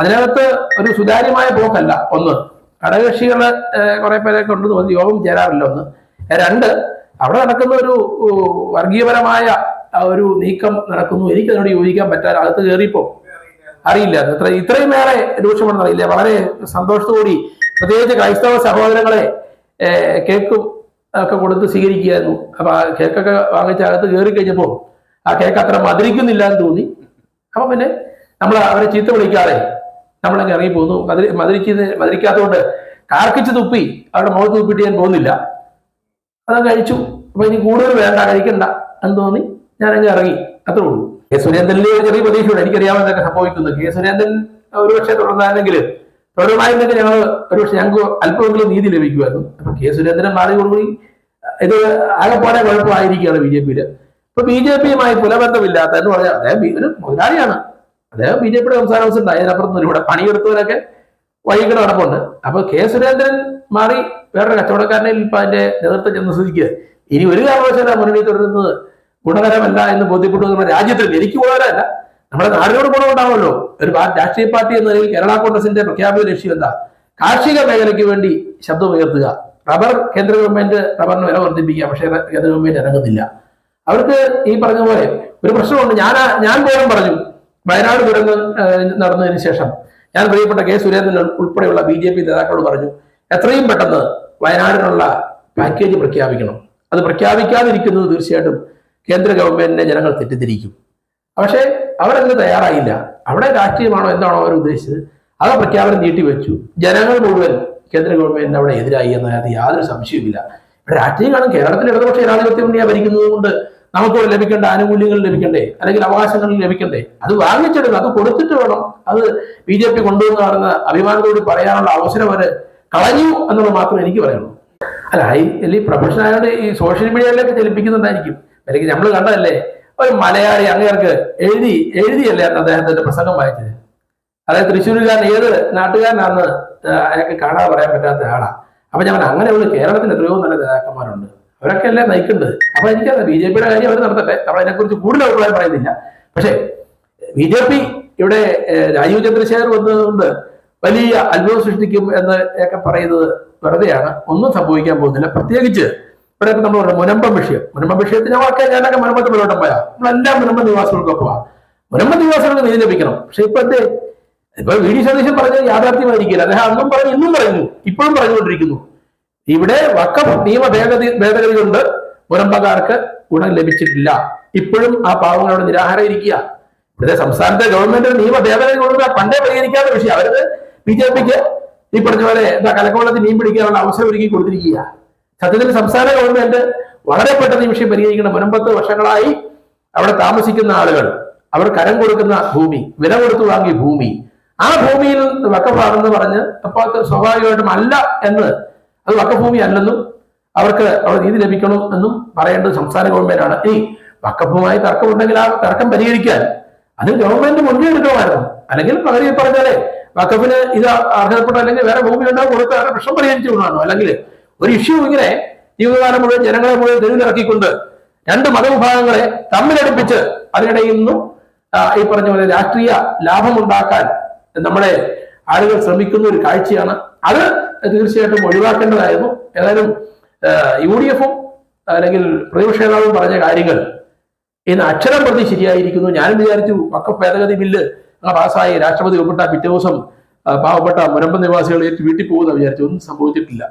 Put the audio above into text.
അതിനകത്ത് ഒരു സുതാര്യമായ പോക്കല്ല. ഒന്ന് ഘടകകക്ഷികൾ കുറെ പേരെ ഉണ്ട് വന്ന് യോഗം ചേരാറില്ല. ഒന്ന് രണ്ട് അവിടെ നടക്കുന്ന ഒരു വർഗീയപരമായ ഒരു നീക്കം നടക്കുന്നു. എനിക്ക് അതിനോട് യോജിക്കാൻ പറ്റാൻ അകത്ത് കയറിപ്പോ അറിയില്ല. ഇത്ര ഇത്രയും ഏറെ രൂക്ഷമാണെന്ന് അറിയില്ല. വളരെ സന്തോഷത്തോടി പ്രത്യേകിച്ച് ക്രൈസ്തവ സഹോദരങ്ങളെ കേക്കും ഒക്കെ കൊടുത്ത് സ്വീകരിക്കുകയായിരുന്നു. അപ്പൊ ആ കേക്കൊക്കെ വാങ്ങിച്ച് അകത്ത് കയറി കഴിഞ്ഞപ്പോ ആ കേക്ക് അത്ര മധുരിക്കുന്നില്ല എന്ന് തോന്നി. അപ്പൊ പിന്നെ നമ്മൾ അവരെ ചീത്ത വിളിക്കാതെ നമ്മളങ്ങ് ഇറങ്ങി പോന്നു മതിരി മധുരിക്കുന്ന മതിരിക്കാത്തതുകൊണ്ട് കാർക്കിച്ച് തുപ്പി അവരുടെ മുഖത്ത് തുപ്പിട്ട് ഞാൻ പോകുന്നില്ല. അത് കഴിച്ചു. അപ്പൊ ഇനി കൂടുതൽ വേണ്ട കഴിക്കണ്ട എന്ന് തോന്നി ഞാനങ്ങ് ഇറങ്ങി. അത്രേ ഉള്ളൂ. കെ സുരേന്ദ്രനിലെ ഒരു ചെറിയ പ്രതീക്ഷയുണ്ട്. എനിക്കറിയാവുന്ന എന്തൊക്കെ സംഭവിക്കുന്നു കെ സുരേന്ദ്രൻ ഒരുപക്ഷെ തുടർന്നായിരുന്നെങ്കിൽ തുടർന്നായിരുന്നെങ്കിൽ ഞങ്ങൾ ഒരുപക്ഷെ ഞങ്ങൾക്ക് അല്പമെങ്കിലും നീതി ലഭിക്കുമായിരുന്നു. അപ്പൊ കെ സുരേന്ദ്രൻ മാറിയോടുകൂടി ഇത് ആകെപ്പാടെ കുഴപ്പമായിരിക്കുകയാണ് ബി ജെ പിയിൽ ഇപ്പൊ ബി ജെ പിയുമായി പുലബന്ധമില്ലാത്ത എന്ന് പറഞ്ഞാൽ അദ്ദേഹം ഒരു മുതലാളിയാണ്. അദ്ദേഹം ബി ജെ പിയുടെ സംസ്ഥാന പ്രസിഡന്റ് അതിനപ്പുറത്തൊന്നും ഇവിടെ പണിയെടുത്തവരൊക്കെ വൈകിട്ട് നടപ്പുണ്ട്. അപ്പൊ കെ സുരേന്ദ്രൻ മാറി വേറൊരു കച്ചവടക്കാരനെ അതിന്റെ നേതൃത്വം ചെന്ന് സ്ഥിതിക്ക് ഇനി ഒരു കാരണവശാല മുന്നണി തുടരുന്നത് ഗുണകരമല്ല എന്ന് ബോധ്യപ്പെട്ടു നമ്മുടെ രാജ്യത്തിൽ എനിക്ക് ഗുണകരമല്ല. നമ്മുടെ നാടിനോട് ഗുണമുണ്ടാവുമല്ലോ. ഒരു രാഷ്ട്രീയ പാർട്ടി എന്ന നിലയിൽ കേരള കോൺഗ്രസിന്റെ പ്രഖ്യാപിത ലക്ഷ്യം എന്താ? കാർഷിക മേഖലയ്ക്ക് വേണ്ടി ശബ്ദമുയർത്തുക റബ്ബർ കേന്ദ്ര ഗവൺമെന്റ് റബ്ബറിന് വില വർദ്ധിപ്പിക്കുക. പക്ഷേ കേന്ദ്ര ഗവൺമെന്റ് ഇറങ്ങുന്നില്ല. അവർക്ക് ഈ പറഞ്ഞ പോലെ ഒരു പ്രശ്നമുണ്ട്. ഞാൻ ഞാൻ പോലും പറഞ്ഞു വയനാട് ദുരന്തം നടന്നതിന് ശേഷം ഞാൻ പ്രിയപ്പെട്ട കെ സുരേന്ദ്രൻ ഉൾപ്പെടെയുള്ള ബി ജെ പി നേതാക്കളോട് പറഞ്ഞു എത്രയും പെട്ടെന്ന് വയനാടിനുള്ള പാക്കേജ് പ്രഖ്യാപിക്കണം. അത് പ്രഖ്യാപിക്കാതിരിക്കുന്നത് തീർച്ചയായിട്ടും കേന്ദ്ര ഗവൺമെന്റിനെ ജനങ്ങൾ തെറ്റിദ്ധരിക്കും. പക്ഷേ അവരതിന് തയ്യാറായില്ല. അവിടെ രാഷ്ട്രീയമാണോ എന്താണോ അവർ ഉദ്ദേശിച്ചത് അത് പ്രഖ്യാപനം നീട്ടിവെച്ചു. ജനങ്ങൾ മുഴുവൻ കേന്ദ്ര ഗവൺമെന്റിന് അവിടെ എതിരായി എന്നതിനകത്ത് യാതൊരു സംശയവുമില്ല. രാഷ്ട്രീയമാണ് കേരളത്തിൽ ഇടതുപക്ഷ ജനാധിപത്യ ഭരിക്കുന്നത് കൊണ്ട് നമുക്ക് ലഭിക്കേണ്ട ആനുകൂല്യങ്ങൾ ലഭിക്കണ്ടേ? അല്ലെങ്കിൽ അവകാശങ്ങൾ ലഭിക്കണ്ടേ? അത് വാങ്ങിച്ചെടുക്കുക അത് കൊടുത്തിട്ട് വേണം. അത് ബി ജെ പി കൊണ്ടുവന്ന് അഭിമാനത്തോട് പറയാനുള്ള അവസരം അവർ കളഞ്ഞു എന്നുള്ളത് മാത്രമേ എനിക്ക് പറയുള്ളൂ. അല്ല ഈ പ്രൊഫഷണൽ ആയതുകൊണ്ട് ഈ സോഷ്യൽ മീഡിയയിലേക്ക് ചലിപ്പിക്കുന്നുണ്ടായിരിക്കും. അല്ലെങ്കിൽ നമ്മൾ കണ്ടതല്ലേ ഒരു മലയാളി അങ്ങേർക്ക് എഴുതി എഴുതിയല്ലേ അദ്ദേഹത്തിന്റെ പ്രസംഗം വായിച്ചത്? അതായത് തൃശ്ശൂരുകാരൻ ഏത് നാട്ടുകാരനാണെന്ന് അയാൾക്ക് കാണാതെ പറയാൻ പറ്റാത്ത ആളാണ് അപ്പൊ ഞാൻ അങ്ങനെയുള്ള കേരളത്തിന് എത്രയോ നല്ല നേതാക്കന്മാരുണ്ട്. അവരൊക്കെ അല്ലേ നയിക്കേണ്ടത് അപ്പൊ എനിക്കറിയാം ബി ജെ പിയുടെ കാര്യം അവർ നടത്തട്ടെ. നമ്മൾ അതിനെക്കുറിച്ച് കൂടുതൽ അഭിപ്രായം പറയുന്നില്ല. പക്ഷേ ബി ജെ പി ഇവിടെ രാജീവ് ചന്ദ്രശേഖർ വന്നതുകൊണ്ട് വലിയ അത്ഭുതം സൃഷ്ടിക്കും എന്ന് ഒക്കെ പറയുന്നത് വെറുതെയാണ്. ഒന്നും സംഭവിക്കാൻ പോകുന്നില്ല. പ്രത്യേകിച്ച് ഇവിടെ നമ്മൾ പറഞ്ഞു മുനമ്പം വിഷയം. മുനമ്പം വിഷയത്തിന് വാക്കെ ഞാനൊക്കെ മുനമ്പത്ത് മുന്നോട്ട് പോയാ. നമ്മളെല്ലാം മുനമ്പം പോവാ മുനമ്പം നിവാസികൾക്ക് നീതി ലഭിക്കണം. പക്ഷെ ഇപ്പൊ എന്തേ? ഇപ്പൊ വി ഡി സതീശൻ പറഞ്ഞത് യാഥാർത്ഥ്യമായിരിക്കില്ല. അദ്ദേഹം അന്നും പറഞ്ഞു ഇന്നും പറയുന്നു. ഇപ്പോഴും പറഞ്ഞുകൊണ്ടിരിക്കുന്നു. ഇവിടെ വക്കഫ് നിയമ ഭേദഗതി ഭേദഗതി കൊണ്ട് മുരമ്പക്കാർക്ക് ഗുണം ലഭിച്ചിട്ടില്ല. ഇപ്പോഴും ആ പാവങ്ങളോട് നിരാഹാരം ഇരിക്കുക ഇവിടുത്തെ സംസ്ഥാനത്തെ ഗവൺമെന്റ് നിയമ ഭേദഗതി കൊണ്ട് പണ്ടേ പരിഹരിക്കാത്ത വിഷയം. അവരത് ബി ജെ പിക്ക് ഈ പറഞ്ഞ പോലെ എന്താ കലക്കവെള്ളത്തിൽ മീൻ പിടിക്കാനുള്ള അവസരം ഒരുക്കി കൊടുത്തിരിക്കുക. സത്യത്തിൽ സംസ്ഥാന ഗവൺമെന്റ് വളരെ പെട്ടെന്ന് ഈ വിഷയം പരിഹരിക്കണം. മുൻപത്ത് വർഷങ്ങളായി അവിടെ താമസിക്കുന്ന ആളുകൾ അവർ കരം കൊടുക്കുന്ന ഭൂമി വില കൊടുത്തു വാങ്ങിയ ഭൂമി. ആ ഭൂമിയിൽ വക്കഫാണെന്ന് പറഞ്ഞ് അപ്പോൾ സ്വാഭാവികമായിട്ടും അല്ല എന്ന് അത് വക്കഭൂമി അല്ലെന്നും അവർക്ക് അവർ നീതി ലഭിക്കണം എന്നും പറയേണ്ടത് സംസ്ഥാന ഗവൺമെന്റാണ്. ഇനി വക്കഭൂമായി തർക്കമുണ്ടെങ്കിൽ ആ തർക്കം പരിഹരിക്കാൻ അത് ഗവൺമെന്റ് മുൻകൈ എടുക്കണമായിരുന്നു അല്ലെങ്കിൽ പകരം പറഞ്ഞാലേ വക്കഫിന് ഇത് അർഹതപ്പെട്ട അല്ലെങ്കിൽ വേറെ ഭൂമി ഉണ്ടാകും കൊടുത്ത് അവരുടെ പ്രശ്നം പരിഹരിച്ചു കൊണ്ടാണോ? അല്ലെങ്കിൽ ഒരു ഇഷ്യൂ ഇങ്ങനെ ജീവിതകാലം മുഴുവൻ ജനങ്ങളെ മുഴുവൻ തെരുവിലിറക്കിക്കൊണ്ട് രണ്ട് മതവിഭാഗങ്ങളെ തമ്മിലടുപ്പിച്ച് അതിനിടയിൽ നിന്നും ഈ പറഞ്ഞ പോലെ രാഷ്ട്രീയ ലാഭമുണ്ടാക്കാൻ നമ്മുടെ ആളുകൾ ശ്രമിക്കുന്ന ഒരു കാഴ്ചയാണ്. അത് തീർച്ചയായിട്ടും ഒഴിവാക്കേണ്ടതായിരുന്നു. ഏതായാലും യു ഡി എഫും അല്ലെങ്കിൽ പ്രതിപക്ഷ നേതാവും പറഞ്ഞ കാര്യങ്ങൾ ഇന്ന് അക്ഷരം പ്രതി ശരിയായിരിക്കുന്നു. ഞാനും വിചാരിച്ചു വക്ക ഭേദഗതി ബില്ല് പാസ്സായി രാഷ്ട്രപതി ഉൾപ്പെട്ട പിറ്റേ ദിവസം പാവപ്പെട്ട മുരമ്പ നിവാസികൾ വീട്ടിൽ പോകുന്ന വിചാരിച്ചു. ഒന്നും സംഭവിച്ചിട്ടില്ല.